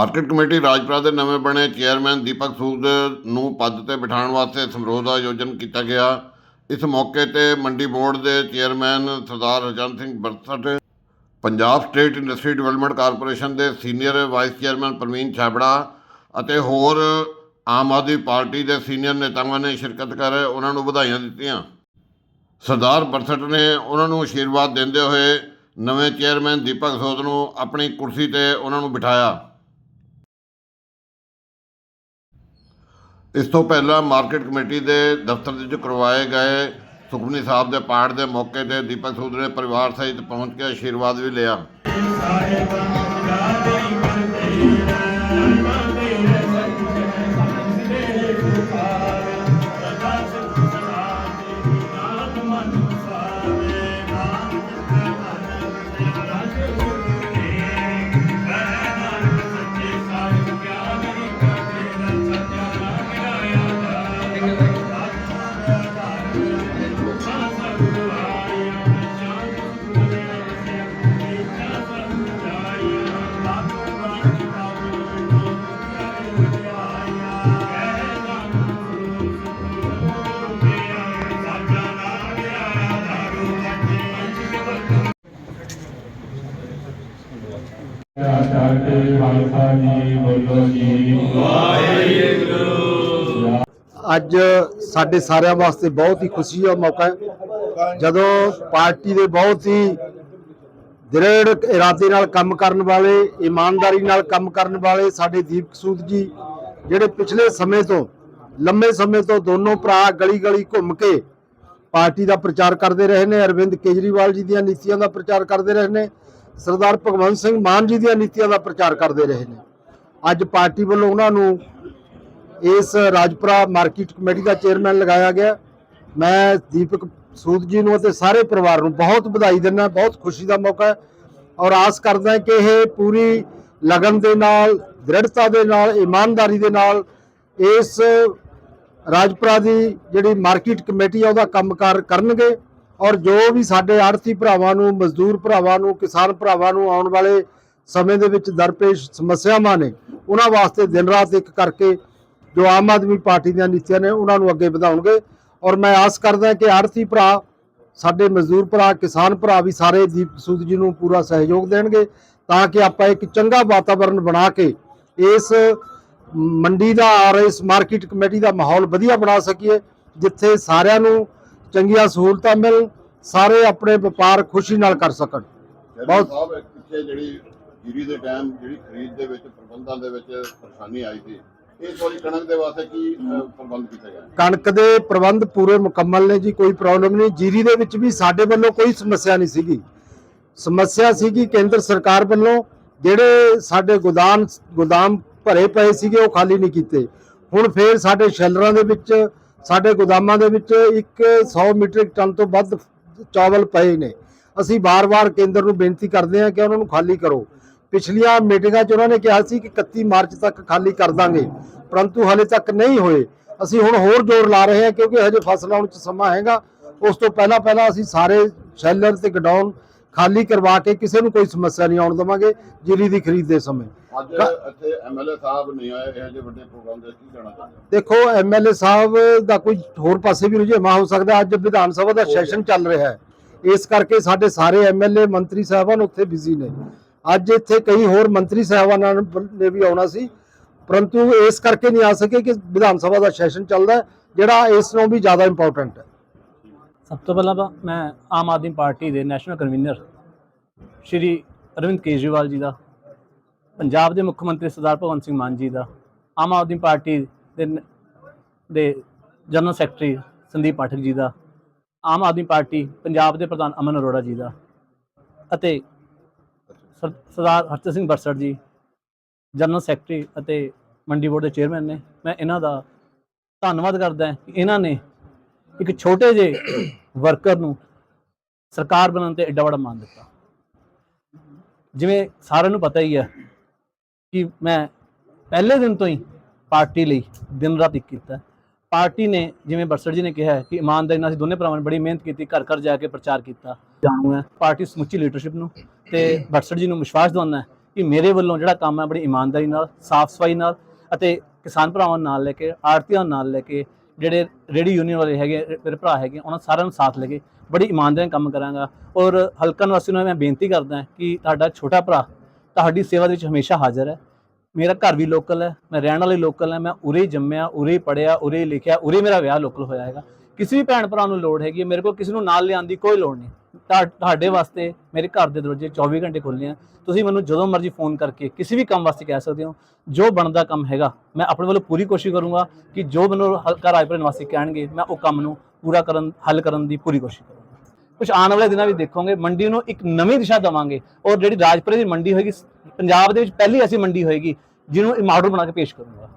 Market committee Rajpura ਦੇ ਨਵੇਂ ਬਣੇ ਚੇਅਰਮੈਨ ਦੀਪਕ ਸੂਦ ਨੂੰ ਪਦ ਤੇ ਬਿਠਾਉਣ ਵਾਸਤੇ ਸਮਾਰੋਹ ਦਾ ਆਯੋਜਨ ਕੀਤਾ ਗਿਆ। ਇਸ ਮੌਕੇ ਤੇ ਮੰਡੀ ਬੋਰਡ ਦੇ chairman Sardar Harjan Singh Barsat, Punjab state industry development corporation ਦੇ senior vice chairman Parveen Chhabra ਅਤੇ ਹੋਰ ਆਮ ਆਦਮੀ ਪਾਰਟੀ ਦੇ ਸੀਨੀਅਰ ਨੇਤਾਵਾਂ ਨੇ ਸ਼ਿਰਕਤ ਕਰ ਉਹਨਾਂ ਨੂੰ ਵਧਾਈਆਂ ਦਿੱਤੀਆਂ। ਸਰਦਾਰ ਬਰਸਟ ਨੇ ਉਹਨਾਂ ਨੂੰ ਆਸ਼ੀਰਵਾਦ ਦਿੰਦੇ ਹੋਏ ਨਵੇਂ ਚੇਅਰਮੈਨ ਦੀਪਕ ਸੋਦ ਨੂੰ ਆਪਣੀ ਕੁਰਸੀ ਤੇ ਉਹਨਾਂ ਨੂੰ ਬਿਠਾਇਆ। ਇਸ ਤੋਂ ਪਹਿਲਾਂ ਮਾਰਕੀਟ ਕਮੇਟੀ ਦੇ ਦਫ਼ਤਰ ਵਿੱਚ ਕਰਵਾਏ ਗਏ ਸੁਖਮਨੀ ਸਾਹਿਬ ਦੇ ਪਾਠ ਦੇ ਮੌਕੇ ਤੇ ਦੀਪਕ ਸੂਦ ਨੇ ਪਰਿਵਾਰ ਸਹਿਤ ਪਹੁੰਚ ਕੇ ਆਸ਼ੀਰਵਾਦ ਵੀ ਲਿਆ। ਅੱਜ ਸਾਡੇ ਸਾਰਿਆਂ ਵਾਸਤੇ ਬਹੁਤ ਹੀ ਖੁਸ਼ੀ ਦਾ ਮੌਕਾ ਹੈ। ਜਦੋਂ ਪਾਰਟੀ ਦੇ ਬਹੁਤ ਹੀ ਦ੍ਰਿੜ ਇਰਾਦੇ ਨਾਲ ਕੰਮ ਕਰਨ ਵਾਲੇ, ਇਮਾਨਦਾਰੀ ਨਾਲ ਕੰਮ ਕਰਨ ਵਾਲੇ ਸਾਡੇ ਦੀਪਕ ਸੂਦ ਜੀ, ਜਿਹੜੇ ਪਿਛਲੇ ਸਮੇਂ ਤੋਂ, ਲੰਮੇ ਸਮੇਂ ਤੋਂ ਦੋਨੋਂ ਭਰਾ ਗਲੀ ਗਲੀ ਘੁੰਮ ਕੇ ਪਾਰਟੀ ਦਾ ਪ੍ਰਚਾਰ ਕਰਦੇ ਰਹੇ ਨੇ, ਅਰਵਿੰਦ ਕੇਜਰੀਵਾਲ ਜੀ ਦੀਆਂ ਨੀਤੀਆਂ ਦਾ ਪ੍ਰਚਾਰ ਕਰਦੇ ਰਹੇ ਨੇ ਸਰਦਾਰ ਭਗਵੰਤ ਸਿੰਘ ਮਾਨ ਜੀ ਦੀਆਂ ਨੀਤੀਆਂ ਦਾ ਪ੍ਰਚਾਰ ਕਰਦੇ ਰਹੇ ਨੇ। ਅੱਜ ਪਾਰਟੀ ਵੱਲੋਂ ਉਹਨਾਂ ਨੂੰ ਇਸ ਰਾਜਪੁਰਾ ਮਾਰਕੀਟ ਕਮੇਟੀ ਦਾ ਚੇਅਰਮੈਨ ਲਗਾਇਆ ਗਿਆ। ਮੈਂ ਦੀਪਕ ਸੂਦ ਜੀ ਨੂੰ ਅਤੇ ਸਾਰੇ ਪਰਿਵਾਰ ਨੂੰ ਬਹੁਤ ਵਧਾਈ ਦਿੰਦਾ, ਬਹੁਤ ਖੁਸ਼ੀ ਦਾ ਮੌਕਾ ਹੈ ਔਰ ਆਸ ਕਰਦਾ ਕਿ ਇਹ ਪੂਰੀ ਲਗਨ ਦੇ ਨਾਲ, ਦ੍ਰਿੜਤਾ ਦੇ ਨਾਲ, ਇਮਾਨਦਾਰੀ ਦੇ ਨਾਲ ਇਸ ਰਾਜਪੁਰਾ ਦੀ ਜਿਹੜੀ ਮਾਰਕੀਟ ਕਮੇਟੀ ਆ, ਉਹਦਾ ਕੰਮਕਾਰ ਕਰਨਗੇ। ਔਰ ਜੋ ਵੀ ਸਾਡੇ ਆੜਤੀ ਭਰਾਵਾਂ ਨੂੰ, ਮਜ਼ਦੂਰ ਭਰਾਵਾਂ ਨੂੰ, ਕਿਸਾਨ ਭਰਾਵਾਂ ਨੂੰ ਆਉਣ ਵਾਲੇ ਸਮੇਂ ਦੇ ਵਿੱਚ ਦਰਪੇਸ਼ ਸਮੱਸਿਆਵਾਂ ਨੇ, ਉਹਨਾਂ ਵਾਸਤੇ ਦਿਨ ਰਾਤ ਇੱਕ ਕਰਕੇ ਜੋ ਆਮ ਆਦਮੀ ਪਾਰਟੀ ਦੀਆਂ ਨੀਤੀਆਂ ਨੇ, ਉਹਨਾਂ ਨੂੰ ਅੱਗੇ ਵਧਾਉਣਗੇ। ਔਰ ਮੈਂ ਆਸ ਕਰਦਾ ਕਿ ਆੜਤੀ ਭਰਾ, ਸਾਡੇ ਮਜ਼ਦੂਰ ਭਰਾ, ਕਿਸਾਨ ਭਰਾ ਵੀ ਸਾਰੇ ਦੀਪ ਸੂਦ ਜੀ ਨੂੰ ਪੂਰਾ ਸਹਿਯੋਗ ਦੇਣਗੇ, ਤਾਂ ਕਿ ਆਪਾਂ ਇੱਕ ਚੰਗਾ ਵਾਤਾਵਰਣ ਬਣਾ ਕੇ ਇਸ ਮੰਡੀ ਦਾ ਔਰ ਇਸ ਮਾਰਕੀਟ ਕਮੇਟੀ ਦਾ ਮਾਹੌਲ ਵਧੀਆ ਬਣਾ ਸਕੀਏ, ਜਿੱਥੇ ਸਾਰਿਆਂ ਨੂੰ ਚੰਗੀਆਂ ਸਹੂਲਤਾਂ ਮਿਲ ਸਾਰੇ ਆਪਣੇ ਵਪਾਰ ਖੁਸ਼ੀ ਨਾਲ ਕਰ ਸਕਣ। ਬਹੁਤ- ਸਾਹਿਬ ਇੱਕ ਪਿੱਛੇ ਜਿਹੜੀ ਜੀਰੀ ਦੇ ਟਾਈਮ ਜਿਹੜੀ ਖਰੀਦ ਦੇ ਵਿੱਚ ਪ੍ਰਬੰਧਾਂ ਦੇ ਵਿੱਚ ਪਰੇਸ਼ਾਨੀ ਆਈ ਸੀ ਇਸ ਵਾਰੀ ਕਣਕ ਦੇ ਵਾਸਤੇ ਕੀ ਅ, ਪ੍ਰਬੰਧ ਕੀਤਾ ਗਿਆ ਕਣਕ ਦੇ ਪ੍ਰਬੰਧ ਪੂਰੇ ਮੁਕੰਮਲ ਨੇ ਜੀ ਕੋਈ ਪ੍ਰੋਬਲਮ ਨਹੀਂ। ਜੀਰੀ ਦੇ ਵਿੱਚ ਵੀ ਸਾਡੇ ਵੱਲੋਂ ਕੋਈ ਸਮੱਸਿਆ ਨਹੀਂ ਸੀਗੀ। ਸਮੱਸਿਆ ਸੀਗੀ ਕੇਂਦਰ ਸਰਕਾਰ ਵੱਲੋਂ ਜਿਹੜੇ ਸਾਡੇ ਗੋਦਾਮ ਗੋਦਾਮ ਭਰੇ ਪਏ ਸੀਗੇ ਉਹ ਖਾਲੀ ਨਹੀਂ ਕੀਤੇ। ਹੁਣ ਫੇਰ ਸਾਡੇ ਸ਼ੈਲਰਾਂ ਦੇ ਵਿੱਚ ਸਾਡੇ ਗੋਦਾਮਾਂ ਦੇ ਵਿੱਚ ਇੱਕ 100 ਮੀਟ੍ਰਿਕ ਟਨ ਤੋਂ ਵੱਧ ਚਾਵਲ ਪਏ ਨੇ। ਅਸੀਂ ਵਾਰ-ਵਾਰ ਕੇਂਦਰ ਨੂੰ ਬੇਨਤੀ ਕਰਦੇ ਹਾਂ ਕਿ ਉਹਨਾਂ ਨੂੰ ਖਾਲੀ ਕਰੋ। ਪਿਛਲੀਆਂ ਮੀਟਿੰਗਾਂ 'ਚ ਉਹਨਾਂ ਨੇ ਕਿਹਾ ਸੀ ਕਿ 31 ਮਾਰਚ ਤੱਕ ਖਾਲੀ ਕਰ ਦਾਂਗੇ, ਪਰੰਤੂ ਹਲੇ ਤੱਕ ਨਹੀਂ ਹੋਏ। ਅਸੀਂ ਹੁਣ ਹੋਰ ਜ਼ੋਰ ਲਾ ਰਹੇ ਹਾਂ ਕਿਉਂਕਿ ਹਜੇ ਫਸਲ ਆਉਣ 'ਚ ਸਮਾਂ ਹੈਗਾ। ਉਸ ਤੋਂ ਪਹਿਲਾਂ ਪਹਿਲਾਂ ਅਸੀਂ ਸਾਰੇ ਸ਼ੈਲਰ ਤੇ ਗਡਾਊਨ ਖਾਲੀ ਕਰਵਾ ਕੇ ਕਿਸੇ ਨੂੰ ਕੋਈ ਸਮੱਸਿਆ ਨਹੀਂ ਆਉਣ ਦੇਵਾਂਗੇ ਜੀਰੀ ਦੀ ਖਰੀਦ ਦੇ ਸਮੇਂ। ਅੱਜ ਇੱਥੇ ਐਮਐਲਏ ਸਾਹਿਬ ਨਹੀਂ ਆਏ ਇਹ ਜਿਹੇ ਵੱਡੇ ਪ੍ਰੋਗਰਾਮ ਦੇ ਕੀ ਕਹਿਣਾ ਚਾਹੁੰਦੇ ਹੋ? ਦੇਖੋ ਐਮਐਲਏ ਸਾਹਿਬ ਦਾ ਕੋਈ ਹੋਰ ਪਾਸੇ ਵੀ ਰੁਝੇਵਾਂ ਹੋ ਸਕਦਾ ਅੱਜ ਵਿਧਾਨ ਸਭਾ ਦਾ ਸੈਸ਼ਨ ਚੱਲ ਰਿਹਾ ਹੈ। ਇਸ ਕਰਕੇ ਸਾਡੇ ਸਾਰੇ ਐਮਐਲਏ ਮੰਤਰੀ ਸਾਹਿਬਾਨ ਉੱਥੇ ਬਿਜ਼ੀ ਨੇ। ਅੱਜ ਇੱਥੇ ਕਈ ਹੋਰ ਮੰਤਰੀ ਸਾਹਿਬਾਨਾਂ ਨੇ ਵੀ ਆਉਣਾ ਸੀ। ਪਰੰਤੂ ਇਸ ਕਰਕੇ ਨਹੀਂ ਆ ਸਕੇ ਕਿ ਵਿਧਾਨ ਸਭਾ ਦਾ ਸੈਸ਼ਨ ਚੱਲਦਾ ਹੈ, ਜਿਹੜਾ ਇਸ ਨੂੰ ਵੀ ਜ਼ਿਆਦਾ ਇੰਪੋਰਟੈਂਟ ਹੈ। ਸਭ ਤੋਂ ਪਹਿਲਾਂ ਤਾਂ ਮੈਂ ਆਮ ਆਦਮੀ ਪਾਰਟੀ ਦੇ ਨੈਸ਼ਨਲ ਕਨਵੀਨਰ ਸ਼੍ਰੀ ਅਰਵਿੰਦ ਕੇਜਰੀਵਾਲ ਜੀ ਦਾ, ਪੰਜਾਬ ਦੇ ਮੁੱਖ ਮੰਤਰੀ ਸਰਦਾਰ ਭਗਵੰਤ ਸਿੰਘ ਮਾਨ ਜੀ ਦਾ, ਆਮ ਆਦਮੀ ਪਾਰਟੀ ਦੇ ਦੇ ਜਨਰਲ ਸੈਕਟਰੀ ਸੰਦੀਪ ਪਾਠਕ ਜੀ ਦਾ, ਆਮ ਆਦਮੀ ਪਾਰਟੀ ਪੰਜਾਬ ਦੇ ਪ੍ਰਧਾਨ ਅਮਨ ਅਰੋੜਾ ਜੀ ਦਾ ਅਤੇ ਸਰਦਾਰ ਹਰਚੰਦ ਸਿੰਘ ਬਰਸੜ ਜੀ ਜਨਰਲ ਸੈਕਟਰੀ ਅਤੇ ਮੰਡੀ ਬੋਰਡ ਦੇ ਚੇਅਰਮੈਨ ਨੇ। ਮੈਂ ਇਹਨਾਂ ਦਾ ਧੰਨਵਾਦ ਕਰਦਾ ਕਿ ਇਹਨਾਂ ਨੇ ਇੱਕ ਛੋਟੇ ਜਿਹੇ ਵਰਕਰ ਨੂੰ ਸਰਕਾਰ ਬਣਨ ਤੇ ਐਡਾ ਵੱਡਾ ਮਾਨ ਦਿੱਤਾ। ਜਿਵੇਂ ਸਾਰਿਆਂ ਨੂੰ ਪਤਾ ਹੀ ਹੈ ਕਿ ਮੈਂ ਪਹਿਲੇ ਦਿਨ ਤੋਂ ਹੀ ਪਾਰਟੀ ਲਈ ਦਿਨ ਰਾਤ ਇੱਕ ਕੀਤਾ। ਪਾਰਟੀ ਨੇ ਜਿਵੇਂ ਬਰਸੜ ਜੀ ਨੇ ਕਿਹਾ ਕਿ ਇਮਾਨਦਾਰੀ ਨਾਲ ਅਸੀਂ ਦੋਨੇ ਭਰਾਵਾਂ ਨੇ ਬੜੀ ਮਿਹਨਤ ਕੀਤੀ, ਘਰ ਘਰ ਜਾ ਕੇ ਪ੍ਰਚਾਰ ਕੀਤਾ। ਜਾਣੂ ਹੈ ਪਾਰਟੀ ਸਮੁੱਚੀ ਲੀਡਰਸ਼ਿਪ ਨੂੰ ਤੇ ਬਰਸੜ ਜੀ ਨੂੰ ਵਿਸ਼ਵਾਸ ਦਿਵਾਉਂਦਾ ਹੈ ਕਿ ਮੇਰੇ ਵੱਲੋਂ ਜਿਹੜਾ ਕੰਮ ਹੈ ਬੜੀ ਇਮਾਨਦਾਰੀ ਨਾਲ, ਸਾਫ਼ ਸਫ਼ਾਈ ਨਾਲ ਅਤੇ ਕਿਸਾਨ ਭਰਾਵਾਂ ਨਾਲ ਲੈ ਕੇ ਆੜਤੀਆਂ ਨਾਲ ਲੈ ਕੇ ਜਿਹੜੇ ਰੇਡੀ ਯੂਨੀਅਨ ਵਾਲੇ ਹੈਗੇ ਮੇਰੇ ਭਰਾ ਹੈਗੇ ਉਹਨਾਂ ਸਾਰਿਆਂ ਨੂੰ ਸਾਥ ਲੈ ਕੇ ਬੜੀ ਇਮਾਨਦਾਰੀ ਨਾਲ ਕੰਮ ਕਰਾਂਗਾ। ਔਰ ਹਲਕਾ ਨਿਵਾਸੀ ਨੂੰ ਮੈਂ ਬੇਨਤੀ ਕਰਦਾ ਕਿ ਤੁਹਾਡਾ ਛੋਟਾ ਭਰਾ ਤੁਹਾਡੀ ਸੇਵਾ ਦੇ ਵਿੱਚ ਹਮੇਸ਼ਾ ਹਾਜ਼ਰ ਹੈ। ਮੇਰਾ ਘਰ ਵੀ ਲੋਕਲ ਹੈ ਮੈਂ ਰਹਿਣ ਵਾਲੀ ਲੋਕਲ ਹੈ ਮੈਂ ਉਰੇ ਜੰਮਿਆ ਉਰੇ ਹੀ ਪੜਿਆ ਉਰੇ ਲਿਖਿਆ ਉਰੇ ਮੇਰਾ ਵਿਆਹ ਲੋਕਲ ਹੋਇਆ ਹੈਗਾ। ਕਿਸੇ ਵੀ ਭੈਣ ਭਰਾ ਨੂੰ ਲੋੜ ਹੈਗੀ ਹੈ, ਮੇਰੇ ਕੋਲ ਕਿਸੇ ਨੂੰ ਨਾਲ ਲਿਆਉਣ ਦੀ ਕੋਈ ਲੋੜ ਨਹੀਂ। ਤੁਹਾਡੇ ਵਾਸਤੇ ਮੇਰੇ ਘਰ ਦੇ ਦਰਵਾਜ਼ੇ 24 ਘੰਟੇ ਖੁੱਲ੍ਹੇ ਆ। ਤੁਸੀਂ ਮੈਨੂੰ ਜਦੋਂ ਮਰਜ਼ੀ ਫੋਨ ਕਰਕੇ ਕਿਸੇ ਵੀ ਕੰਮ ਵਾਸਤੇ ਕਹਿ ਸਕਦੇ ਹੋ। ਜੋ ਬਣਦਾ ਕੰਮ ਹੈਗਾ, ਮੈਂ ਆਪਣੇ ਵੱਲੋਂ ਪੂਰੀ ਕੋਸ਼ਿਸ਼ ਕਰੂੰਗਾ ਕਿ ਜੋ ਮੈਨੂੰ ਹਲਕਾ ਰਾਜਪੁਰ ਨਿਵਾਸੀ ਕਹਿਣਗੇ, ਮੈਂ ਉਹ ਕੰਮ ਨੂੰ ਪੂਰਾ ਕਰਨ, ਹੱਲ ਕਰਨ ਦੀ ਪੂਰੀ ਕੋਸ਼ਿਸ਼ ਕਰੂੰਗਾ। ਕੁਝ ਆਉਣ ਵਾਲੇ ਦਿਨਾਂ ਵਿੱਚ ਦੇਖੋਗੇ, ਮੰਡੀ ਨੂੰ ਇੱਕ ਨਵੀਂ ਦਿਸ਼ਾ ਦੇਵਾਂਗੇ। ਔਰ ਜਿਹੜੀ ਰਾਜਪੁਰੇ ਦੀ ਮੰਡੀ ਹੋਏਗੀ ਪੰਜਾਬ ਦੇ ਵਿੱਚ ਪਹਿਲੀ ਐਸੀ ਮੰਡੀ ਹੋਏਗੀ, ਜਿਹਨੂੰ ਇਹ ਮਾਡਲ ਬਣਾ ਕੇ ਪੇਸ਼ ਕਰੂੰਗਾ।